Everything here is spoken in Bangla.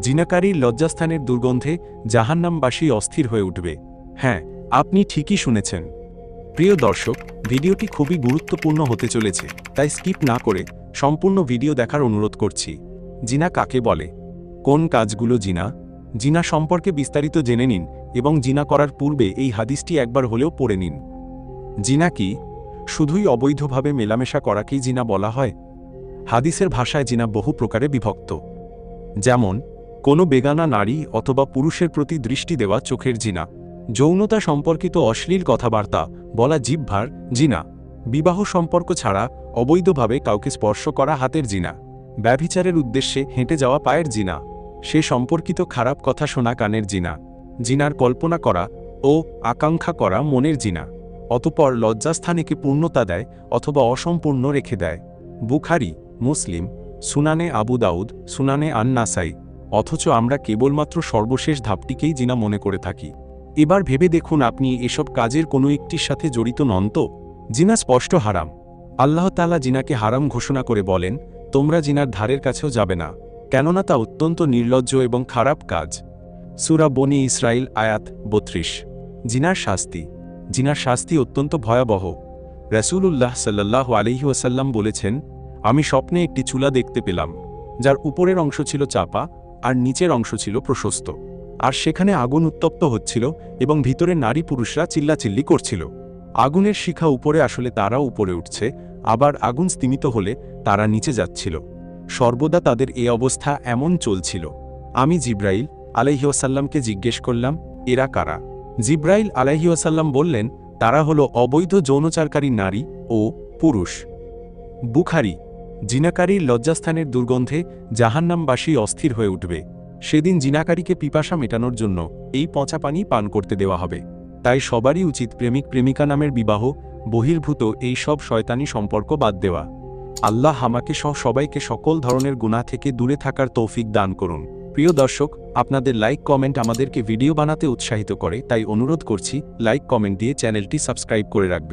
জিনাকারীর লজ্জাস্থানের দুর্গন্ধে জাহান্নামবাসী অস্থির হয়ে উঠবে। হ্যাঁ আপনি ঠিকই শুনেছেন। প্রিয় দর্শক, ভিডিওটি খুবই গুরুত্বপূর্ণ হতে চলেছে, তাই স্কিপ না করে সম্পূর্ণ ভিডিও দেখার অনুরোধ করছি। জিনা কাকে বলে? কোন কাজগুলো জিনা? জিনা সম্পর্কে বিস্তারিত জেনে নিন এবং জিনা করার পূর্বে এই হাদিসটি একবার হলেও পড়ে নিন। জিনা কি? শুধুই অবৈধভাবে মেলামেশা করাকেই জিনা বলা হয়? হাদিসের ভাষায় জিনা বহু প্রকারে বিভক্ত। যেমন কোনো বেগানা নারী অথবা পুরুষের প্রতি দৃষ্টি দেওয়া চোখের জিনা। যৌনতা সম্পর্কিত অশ্লীল কথাবার্তা বলা জিহ্বার জিনা। বিবাহ সম্পর্ক ছাড়া অবৈধভাবে কাউকে স্পর্শ করা হাতের জিনা। ব্যভিচারের উদ্দেশ্যে হেঁটে যাওয়া পায়ের জিনা। সে সম্পর্কিত খারাপ কথা শোনা কানের জিনা। জিনার কল্পনা করা ও আকাঙ্ক্ষা করা মনের জিনা। অতপর লজ্জাস্থানেকে পূর্ণতা দেয় অথবা অসম্পূর্ণ রেখে দেয়। বুখারি, মুসলিম, সুনানে আবু দাউদ, সুনানে আন্নাসাই। অথচ আমরা কেবলমাত্র সর্বশেষ ধাপটিকেই জিনা মনে করে থাকি। এবার ভেবে দেখুন আপনি এসব কাজের কোনো একটির সাথে জড়িত নন তো? জিনা স্পষ্ট হারাম। আল্লাহ তালা জিনাকে হারাম ঘোষণা করে বলেন, তোমরা জিনার ধারের কাছেও যাবে না, কেননা তা অত্যন্ত নির্লজ্জ এবং খারাপ কাজ। সুরা বনি ইসরাইল আয়াত বত্রিশ। জিনার শাস্তি। জিনার শাস্তি অত্যন্ত ভয়াবহ। রসুলুল্লাহ সাল্লাহ আলহিউসাল্লাম বলেছেন, আমি স্বপ্নে একটি চুলা দেখতে পেলাম, যার উপরের অংশ ছিল চাপা আর নিচের অংশ ছিল প্রশস্ত। আর সেখানে আগুন উত্তপ্ত হচ্ছিল এবং ভিতরে নারী পুরুষরা চিল্লাচিল্লি করছিল। আগুনের শিখা উপরে আসলে তারাও উপরে উঠছে, আবার আগুন স্তিমিত হলে তারা নিচে যাচ্ছিল। সর্বদা তাদের এ অবস্থা এমন চলছিল। আমি জিব্রাইল আলাইহিওসাল্লামকে জিজ্ঞেস করলাম, এরা কারা? জিব্রাইল আলাইহিওসাল্লাম বললেন, তারা হল অবৈধ যৌনচারকারী নারী ও পুরুষ। বুখারি জিনাকারীর লজ্জাস্থানের দুর্গন্ধে জাহান্নামবাসী অস্থির হয়ে উঠবে। সেদিন জিনাকারীকে পিপাসা মেটানোর জন্য এই পচা পানি পান করতে দেওয়া হবে। তাই সবারই উচিত প্রেমিক প্রেমিকা নামের বিবাহ, বহির্ভূত এই সব শয়তানি সম্পর্ক বাদ দেওয়া। আল্লাহ আমাকে সহ সবাইকে সকল ধরনের গুণা থেকে দূরে থাকার তৌফিক দান করুন। প্রিয় দর্শক, আপনাদের লাইক, কমেন্ট আমাদেরকে ভিডিও বানাতে উৎসাহিত করে, তাই অনুরোধ করছি, লাইক, কমেন্ট দিয়ে চ্যানেলটি সাবস্ক্রাইব করে রাখবেন।